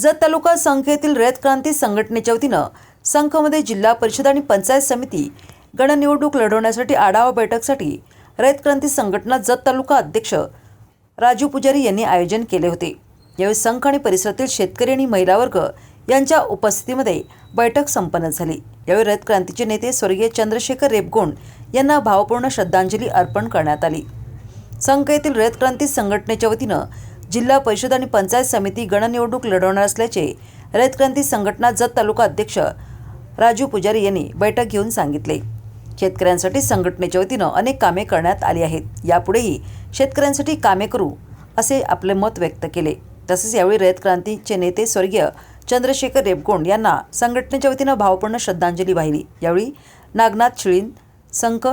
जत तालुका संघ येथील रयत क्रांती संघटनेच्या वतीनं संघमध्ये जिल्हा परिषद आणि पंचायत समिती गणनिवडणूक लढवण्यासाठी आढावा बैठकसाठी रयत क्रांती संघटना जत तालुका अध्यक्ष राजू पुजारी यांनी आयोजन केले होते. यावेळी संघ आणि परिसरातील शेतकरी आणि महिला वर्ग यांच्या उपस्थितीमध्ये बैठक संपन्न झाली. यावेळी रयत क्रांतीचे नेते स्वर्गीय चंद्रशेखर रेपगोंड यांना भावपूर्ण श्रद्धांजली अर्पण करण्यात आली. संघ येथील रयत क्रांती संघटनेच्या वतीनं जिल्हा परिषद आणि पंचायत समिती गणनिवडणूक लढवणार असल्याचे रयत क्रांती संघटना जत तालुका अध्यक्ष राजू पुजारी यांनी बैठक घेऊन सांगितले. शेतकऱ्यांसाठी संघटनेच्या वतीनं अनेक कामे करण्यात आली आहेत. यापुढेही शेतकऱ्यांसाठी कामे करू असे आपले मत व्यक्त केले. तसेच यावेळी रयत क्रांतीचे नेते स्वर्गीय चंद्रशेखर रेपगोंड यांना संघटनेच्या वतीनं भावपूर्ण श्रद्धांजली वाहिली. यावेळी नागनाथ शिळीन संक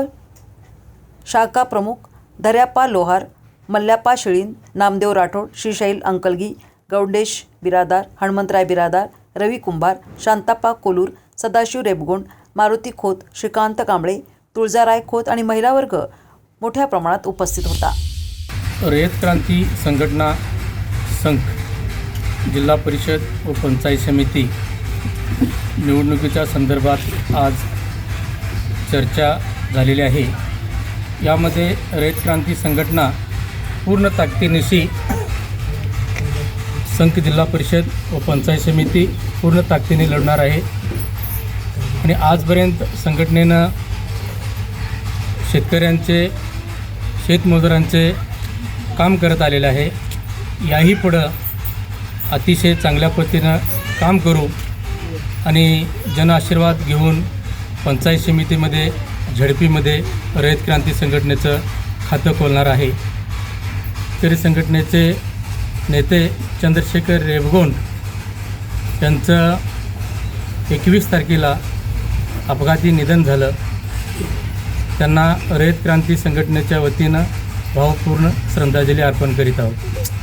शाखा प्रमुख दर्याप्पा लोहार मल्ल्याप्पा शिळीन नामदेव राठोड श्रीशैल अंकलगी गौडेश बिरादार हनुमंतराय बिरादार रवी कुंभार शांताप्पा कोलूर सदाशिव रेबगोंड मारुती खोत श्रीकांत कांबळे तुळजाराय खोत आणि महिला वर्ग मोठ्या प्रमाणात उपस्थित होता. रयत क्रांती संघटना संघ जिल्हा परिषद व पंचायत समिती निवडणुकीच्या संदर्भात आज चर्चा झालेली आहे. यामध्ये रयत क्रांती संघटना पूर्ण ताकदीनिशी संघ जिल्हा परिषद व पंचायत समिती पूर्ण ताकदीने लढणार आहे. आणि आजपर्यंत संघटनेनं शेतकऱ्यांचे शेतमजुरांचे काम करत आलेलं आहे. याही पुढं अतिशय चांगल्या पद्धतीनं काम करू आणि जनआशीर्वाद घेऊन पंचायत समितीमध्ये झडपीमध्ये रयत क्रांती संघटनेचं खातं खोलणार आहे. शेतकरी संघटनेचे नेते चंद्रशेखर रेवगोंड यांचं एकवीस तारखेला अपघाती निधन झालं. त्यांना रयत क्रांती संघटनेच्या वतीनं भावपूर्ण श्रद्धांजली अर्पण करीत आहोत.